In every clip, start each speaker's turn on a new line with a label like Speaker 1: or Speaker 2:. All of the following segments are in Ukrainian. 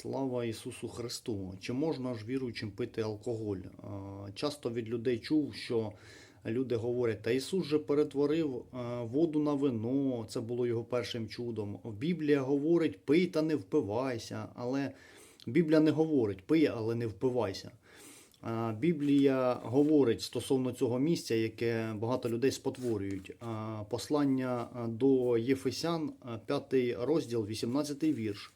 Speaker 1: Слава Ісусу Христу! Чи можна ж віруючим пити алкоголь? Часто від людей чув, що люди говорять, та Ісус же перетворив воду на вино, це було його першим чудом. Біблія говорить, пий та не впивайся, але Біблія не говорить, пий, але не впивайся. Біблія говорить стосовно цього місця, яке багато людей спотворюють. Послання до Єфесян, 5 розділ, 18 вірш.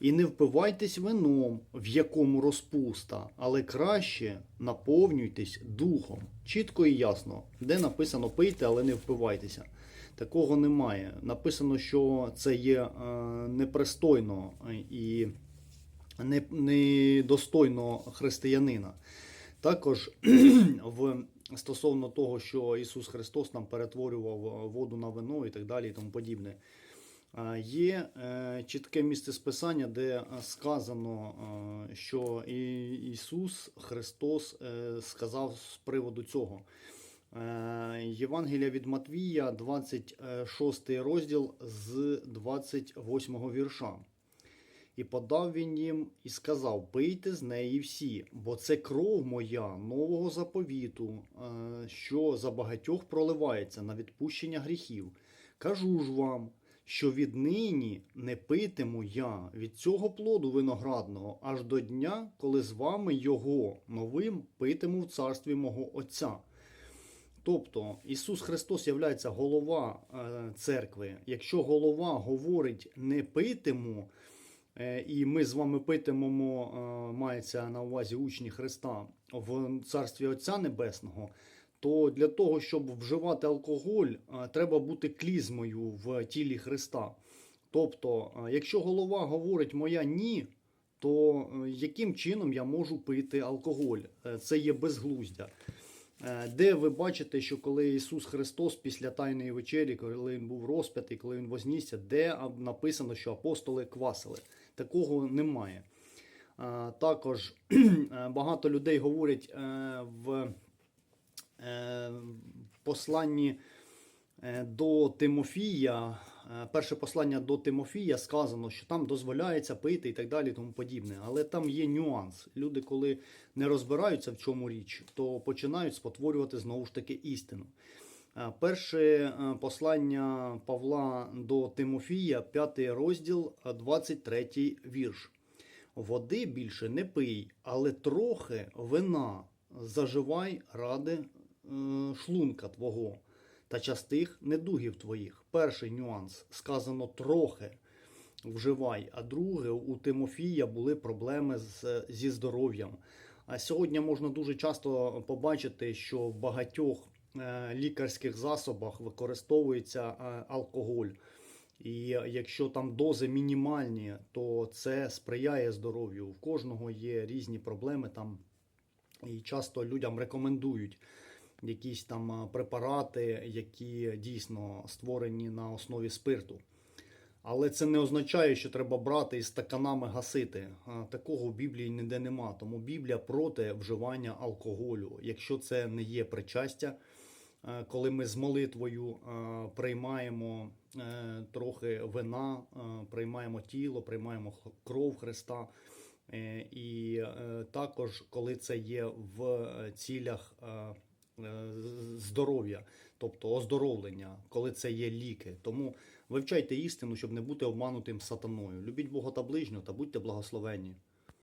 Speaker 1: І не впивайтесь вином, в якому розпуста, але краще наповнюйтесь духом. Чітко і ясно, де написано пийте, але не впивайтеся. Такого немає. Написано, що це є е, непристойно і не- недостойно християнина. Також в стосовно того, що Ісус Христос нам перетворював воду на вино і так далі, і тому подібне. А, Є е, чітке місце списання, де е, сказано, е, що Ісус Христос е, сказав з приводу цього. Е, Євангелія від Матвія, 26 розділ з 28 вірша. І подав він їм і сказав: Пийте з неї всі, бо це кров моя нового заповіту, е, що за багатьох проливається на відпущення гріхів. Кажу ж вам, що віднині не питиму я від цього плоду виноградного аж до дня, коли з вами його новим питиму в царстві мого Отця. Тобто Ісус Христос є голова е, церкви. Якщо голова говорить не питиму, е, і ми з вами питимемо, е, мається на увазі учні Христа в царстві Отця Небесного, то для того, щоб вживати алкоголь, е, треба бути клізмою в тілі Христа. Тобто, е, якщо голова говорить моя ні, то е, яким чином я можу пити алкоголь? Це є безглуздя. Де ви бачите, що коли Ісус Христос після Тайної вечері, коли Він був розп'ятий, коли Він вознісся, де написано, що апостоли квасили? Такого немає. Також багато людей говорять в посланні е, до Тимофія, е, перше послання до Тимофія сказано, що там дозволяється пити і так далі, тому подібне. Але там є нюанс. Люди, коли не розбираються в чому річ, то починають спотворювати знову ж таки істину. Е, Перше е, послання Павла до Тимофія, 5 розділ, е, 23 вірш. Води більше не пий, але трохи вина заживай ради е, шлунка твого та частих недугів твоїх. Перший нюанс сказано трохи вживай, а друге, у Тимофія були проблеми з, зі здоров'ям. А сьогодні можна дуже часто побачити, що в багатьох е, лікарських засобах використовується е, алкоголь. І якщо там дози мінімальні, то це сприяє здоров'ю. В кожного є різні проблеми там, і часто людям рекомендують якісь там препарати, які дійсно створені на основі спирту. Але це не означає, що треба брати і стаканами гасити. Такого в Біблії ніде нема. Тому Біблія проти вживання алкоголю. Якщо це не є причастя, коли ми з молитвою приймаємо е, трохи вина, приймаємо тіло, приймаємо кров Христа. Е, І е, також, коли це є в цілях здоров'я, тобто оздоровлення, коли це є ліки. Тому вивчайте істину, щоб не бути обманутим сатаною. Любіть Бога та ближнього та будьте благословенні.